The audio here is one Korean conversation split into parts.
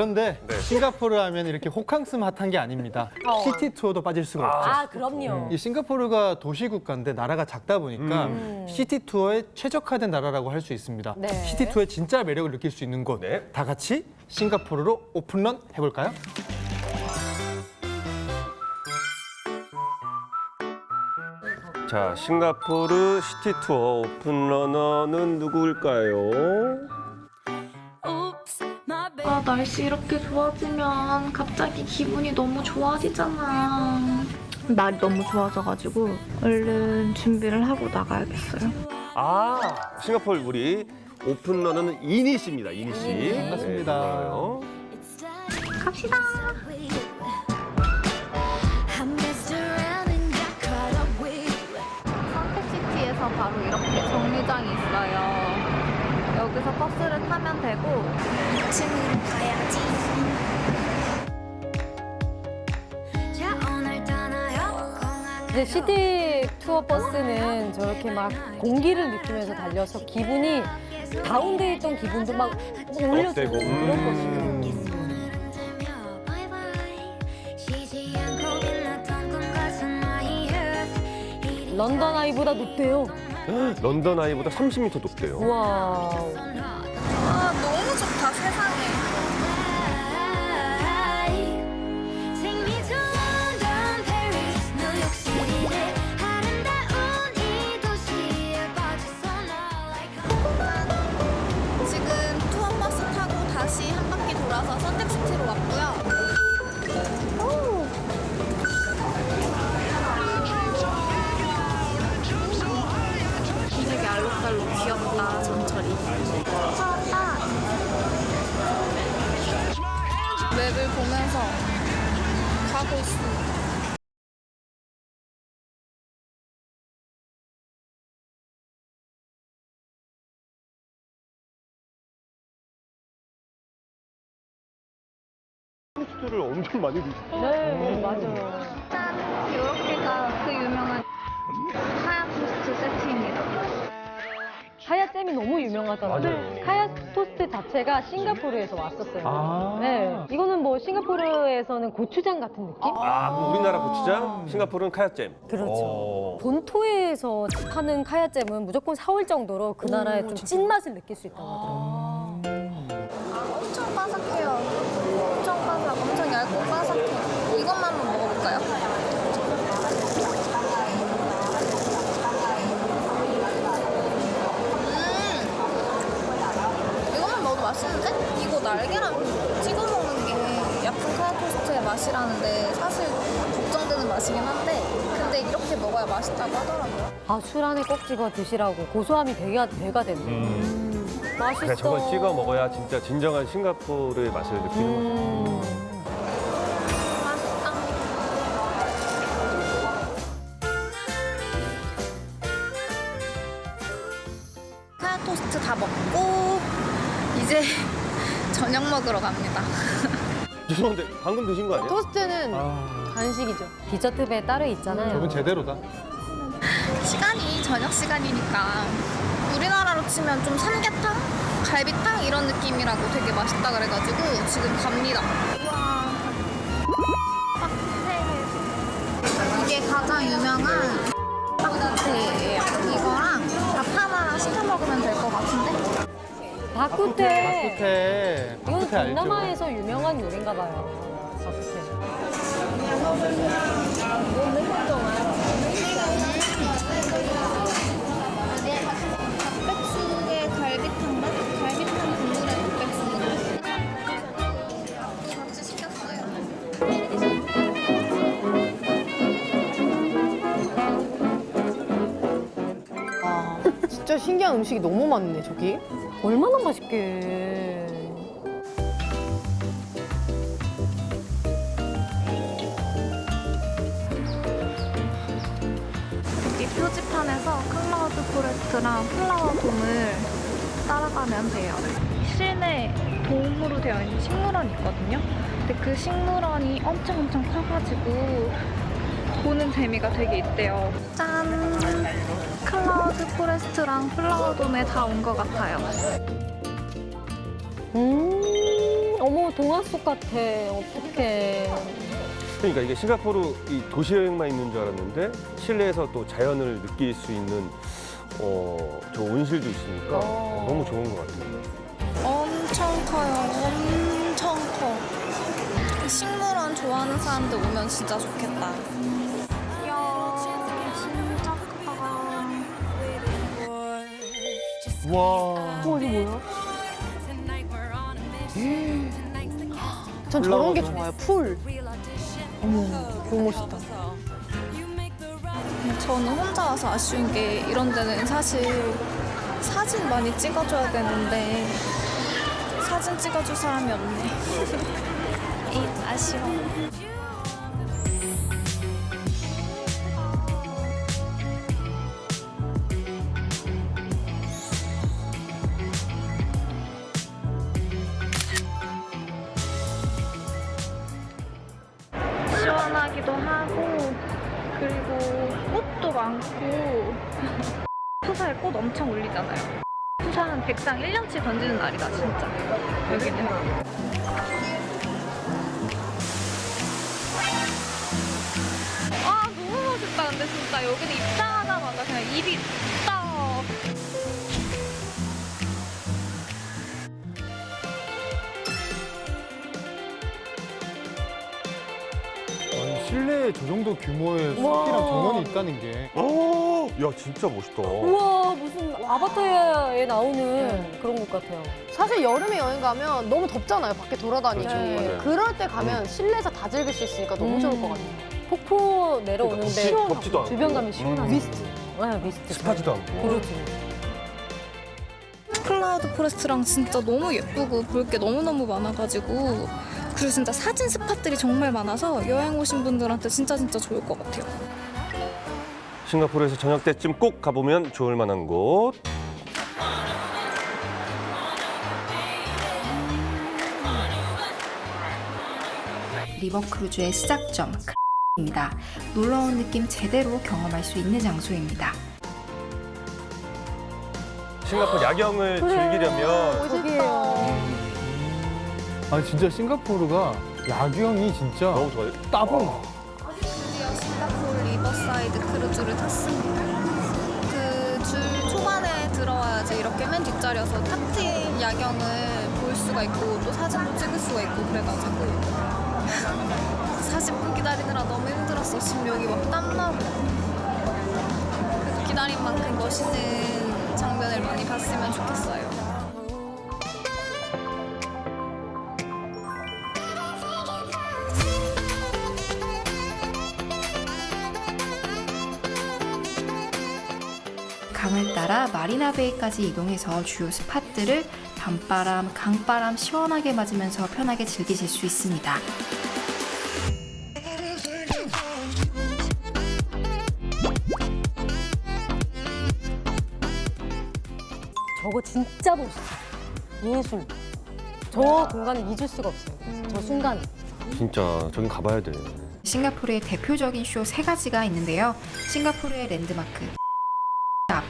그런데 네. 싱가포르 하면 이렇게 호캉스 핫한 게 아닙니다. 어. 시티 투어도 빠질 수가 없죠. 아, 그럼요. 이 싱가포르가 도시 국가인데 나라가 작다 보니까 음. 시티 투어에 최적화된 나라라고 할 수 있습니다. 네. 시티 투어의 진짜 매력을 느낄 수 있는 곳. 네. 다 같이 싱가포르로 오픈런 해볼까요? 자, 싱가포르 시티 투어 오픈 러너는 누구일까요? 아, 날씨 이렇게 좋아지면 갑자기 기분이 너무 좋아지잖아. 날이 너무 좋아져가지고 얼른 준비를 하고 나가야겠어요. 아, 싱가포르 우리 오픈 러너는 이니 씨입니다. 이니 씨. 네, 반갑습니다. 네. 갑시다. 선택시티에서 바로 이렇게 정류장이 있어요. 여기서 버스를 타면 되고 2층으로 가야지. 공항 이제 시티 투어 버스는 저렇게 막 공기를 느끼면서 달려서 기분이 다운돼 있던 기분도 막 올려주고 업되고. 그런 음. sunrise. 이리 런던 아이보다 높대요. 런던 아이보다 30m 높대요. 우와. 포스트를 엄청 많이 드시죠? 네, 맞아요. 짠! 이렇게가 그 유명한 하얀 토스트 세트입니다. 카야잼이 너무 유명하잖아요. 카야 토스트 자체가 싱가포르에서 왔었어요. 아. 네, 이거는 뭐 싱가포르에서는 고추장 같은 느낌? 아, 그럼 우리나라 고추장, 싱가포르는 카야잼. 그렇죠. 어. 본토에서 파는 카야잼은 무조건 사올 정도로 그 나라의 좀 찐맛을 느낄 수 있다고 하더라고요. 날계란 찍어 먹는 게 약간 카야 토스트의 맛이라는데 사실 걱정되는 맛이긴 한데 근데 이렇게 먹어야 맛있다고 하더라고요. 아, 술 안에 꼭 찍어 드시라고 고소함이 배가, 배가 된다. 맛있어. 그래, 저걸 찍어 먹어야 진짜 진정한 싱가포르의 맛을 느끼는 거죠. 음. 맛있다. 카야 토스트 다 먹고 이제 저녁 먹으러 갑니다. 죄송한데 방금 드신 거 아니에요? 토스트는 아, 간식이죠. 디저트 배 따로 있잖아요. 저분 제대로다. 시간이 저녁 시간이니까 우리나라로 치면 좀 삼계탕, 갈비탕 이런 느낌이라고 되게 맛있다 그래가지고 지금 갑니다. 바쿠테. 바쿠테. 이건 바쿠테 알죠? 동남아에서 유명한 요리인가 봐요. 바쿠테. 닭백숙에 갈비탕 맛? 갈비탕 국물에 닭백숙 같이 시켰어요. 아, 진짜 신기한 음식이 너무 많네, 저기. 얼마나 맛있게. 이 표지판에서 클라우드 포레스트랑 플라워 돔을 따라가면 돼요. 실내 돔으로 되어 있는 식물원이 있거든요. 근데 그 식물원이 엄청 엄청 커가지고 보는 재미가 되게 있대요. 짠! 클라우드 포레스트랑 플라워 돔에 다 온 것 같아요. 음, 오, 너무 동화 속 같아. 어떡해. 그러니까 이게 싱가포르 이 도시 여행만 있는 줄 알았는데 실내에서 또 자연을 느낄 수 있는 어, 저 온실도 있으니까 어. 너무 좋은 것 같아요. 엄청 커요. 엄청 커. 식물원 좋아하는 사람들 오면 진짜 좋겠다. 와. 어, 이게 뭐야? 전 저런 게. 좋아요. 풀. 어머, 너무 멋있다. 저는 혼자 와서 아쉬운 게 이런 데는 사실 사진 많이 찍어줘야 되는데 사진 찍어줄 사람이 없네. 이 아쉬워. 많고 푸사에 꽃 엄청 올리잖아요. 푸사는 백상 1년치 던지는 날이다 진짜 여기는. 아 너무 멋있다 근데 진짜 여기는 입장하자마자 그냥 입이 실내에 저 정도 규모의. 숲이랑 정원이 있다는 게 오, 야 진짜 멋있다. 우와, 무슨 아바타에 나오는 그런 것 같아요. 사실 여름에 여행 가면 너무 덥잖아요. 밖에 돌아다니고. 그렇죠, 맞아요. 그럴 때 가면 실내에서 다 즐길 수 있으니까 너무 음. 좋을 것 같아요. 폭포 내려오는데 덥지- 덥지도 않고. 주변 가면 시원하고 음. 미스트. 네, 미스트. 습하지도 않고. 그렇지. 클라우드 포레스트랑 진짜 너무 예쁘고 볼 게 너무너무 많아가지고 그리고 진짜 사진 스팟들이 정말 많아서 여행 오신 분들한테 진짜 진짜 좋을 것 같아요. 싱가포르에서 저녁 때쯤 꼭 가보면 좋을 만한 곳. 리버 크루즈의 시작점 입니다. 놀러온 느낌 제대로 경험할 수 있는 장소입니다. 싱가포르 야경을. 즐기려면 저기예요. 아니 진짜 싱가포르가 야경이 진짜 너무 좋아요. 따봉. 드디어 싱가포르 리버사이드 크루즈를 탔습니다. 그 줄 초반에 들어와야지 이렇게 맨 뒷자리여서 탑 트인 야경을 볼 수가 있고 또 사진도 찍을 수가 있고 그래가지고 40분 기다리느라 너무 힘들었어. 지금 여기 막 땀나고 그래도 기다린 만큼 멋있는 장면을 많이 봤으면 좋겠어요. 따라 마리나베이까지 이동해서 주요 스팟들을 밤바람, 강바람 시원하게 맞으면서 편하게 즐기실 수 있습니다. 저거 진짜 멋있어. 예술. 저 공간을 잊을 수가 없어요. 저 순간. 진짜 저긴 가봐야 돼. 싱가포르의 대표적인 쇼 세 가지가 있는데요. 싱가포르의 랜드마크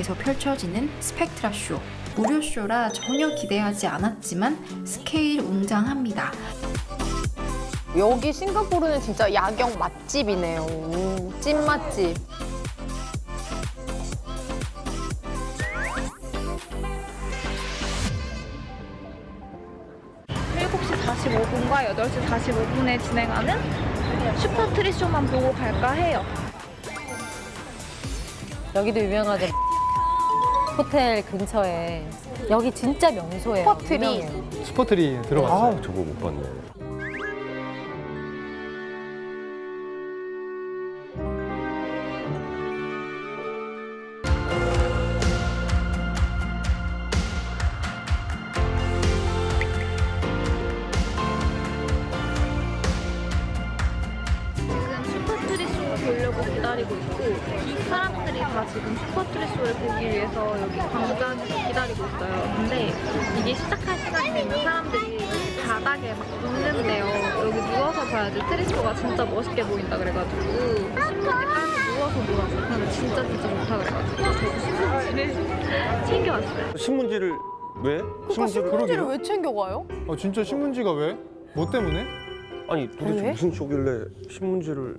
앞에서 펼쳐지는 스펙트라 쇼. 무료 쇼라 전혀 기대하지 않았지만 스케일 웅장합니다. 여기 싱가포르는 진짜 야경 맛집이네요. 음, 찐 맛집. 7시 45분과 8시 45분에 진행하는 슈퍼 트리쇼만 보고 갈까 해요. 여기도 유명하죠. 호텔 근처에. 여기 진짜 명소예요. 유명해요. 스포트리 들어갔어요. 아, 저거 못 봤네. 다 지금 슈퍼트리쇼를 보기 위해서 여기 광장에서 기다리고 있어요. 근데 이게 시작할 시간이 되면 사람들이 바닥에 막 눕는데요. 여기 누워서 봐야지 트리쇼가 진짜 멋있게 보인다 그래가지고 신문지까지 누워서 놀았어요. 근데 진짜 진짜 좋다 그래가지고 저도 신문지를 챙겨왔어요. 신문지를 왜? 신문지를 신문지를 왜 챙겨가요? 아, 진짜 신문지가 왜? 뭐 때문에? 아니 도대체 왜? 무슨 쇼길래 신문지를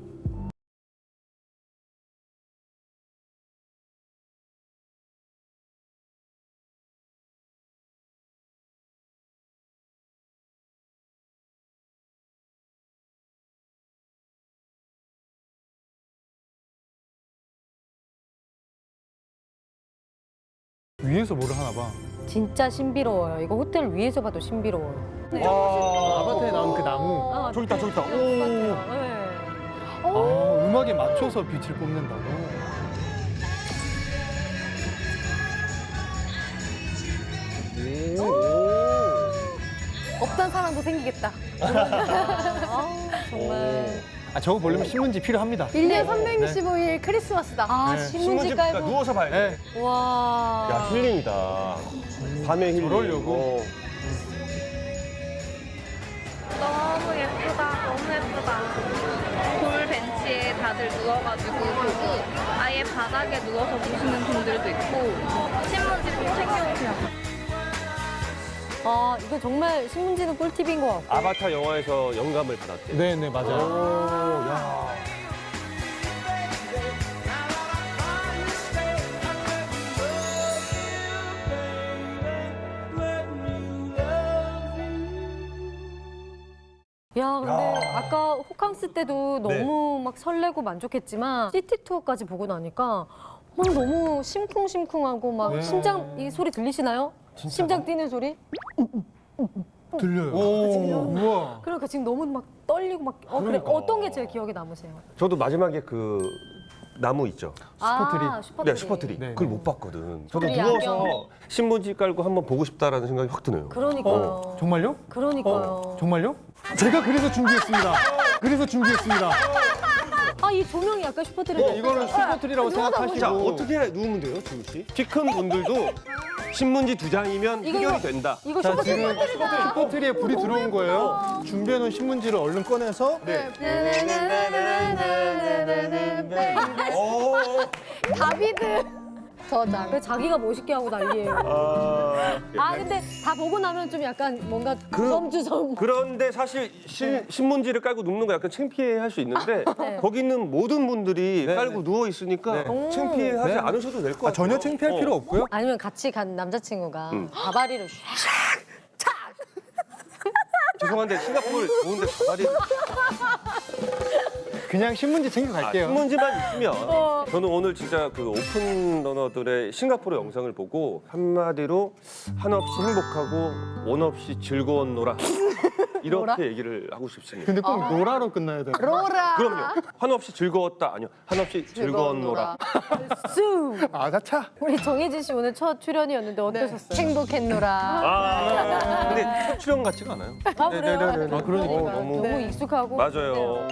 위에서 뭐를 하나 봐. 진짜 신비로워요. 이거 호텔 위에서 봐도 신비로워요. 네. 아바타에 나온 그 나무. 아, 저기 있다, 저기 있다. 똑같아요. 네. 아, 음악에 맞춰서 빛을 뽐낸다고. 없던 사람도 생기겠다. 아우, 정말. 아, 저거 보려면 신문지 필요합니다. 1년 365일 크리스마스다. 아, 네. 신문지 신문지 그러니까 깔고. 누워서 봐야 돼. 네. 와. 야 힐링이다. 밤에 힐링. 저러려고? 어. 너무 예쁘다, 너무 예쁘다. 돌 벤치에 다들 누워가지고 보고 아예 바닥에 누워서 보시는 분들도 있고 신문지 꼭 챙겨오세요. 아, 이거 정말 신문지는 꿀팁인 것 같고. 아바타 영화에서 영감을 받았대. 네, 네, 맞아요. 오, 야. 야, 근데 아까 호캉스 때도 네. 너무 막 설레고 만족했지만 시티 투어까지 보고 나니까 막 너무 심쿵심쿵하고 막 네. 심장 이 소리 들리시나요? 심장 뛰는 소리? 들려요. 오, 우와. 그러니까 지금 너무 막 떨리고 막 어, 그래 그러니까. 어떤 게 제일 기억에 남으세요? 저도 마지막에 그 나무 있죠. 슈퍼트리. 아, 슈퍼트리. 네, 슈퍼트리. 네, 그걸 네. 못 봤거든. 저도 슈퍼트리 누워서 야경. 신문지 깔고 한번 보고 싶다라는 생각이 확 드네요. 그러니까요. 정말요? 그러니까요. 정말요? 제가 그래서 준비했습니다. 그래서 준비했습니다. 아, 이 조명이 약간 슈퍼트리. 네, 이거는 슈퍼트리라고 자, 생각하시고. 어떻게 누우면 돼요, 지우 씨? 키 큰 분들도 신문지 두 장이면 이거, 해결이 이거. 된다. 이거 자, 슈퍼트리. 지금 슈퍼트리에 불이 들어온 거예요. 준비해놓은 신문지를 얼른 꺼내서 네. 오. 다비드 저장. 왜 자기가 멋있게 하고 난리예요. 아, 아, 근데 다 보고 나면 좀 약간 뭔가 그- 주섬주섬. 그런데 사실 신, 신문지를 깔고 눕는 거 약간 창피해 할 수 있는데 네. 거기 있는 모든 분들이 네, 깔고 누워 있으니까 네. 창피해 하지 네. 않으셔도 될 것 같아요. 아, 전혀 창피할 어. 필요 없고요. 아니면 같이 간 남자친구가 음. 바바리를 샥 죄송한데 싱가포르 좋은데 가발이 그냥 신문지 아, 챙겨갈게요. 신문지만 있으면 어. 저는 오늘 진짜 그 오픈 러너들의 싱가포르 영상을 보고 한마디로 한없이 행복하고 원없이 즐거웠노라 이렇게 노라? 얘기를 하고 싶습니다. 근데 꼭 노라로 끝나야 돼요. 로라. 그럼요. 한없이 즐거웠다 아니요 한없이 즐거웠노라. 쑥. 아자차. 우리 정혜진 씨 오늘 첫 출연이었는데 어떠셨어요? 행복했노라. 아 근데 첫 출연 같지가 않아요. 아, 그래요? 네네네네. 아, 그러니까. 어, 너무- 너무 익숙하고 맞아요.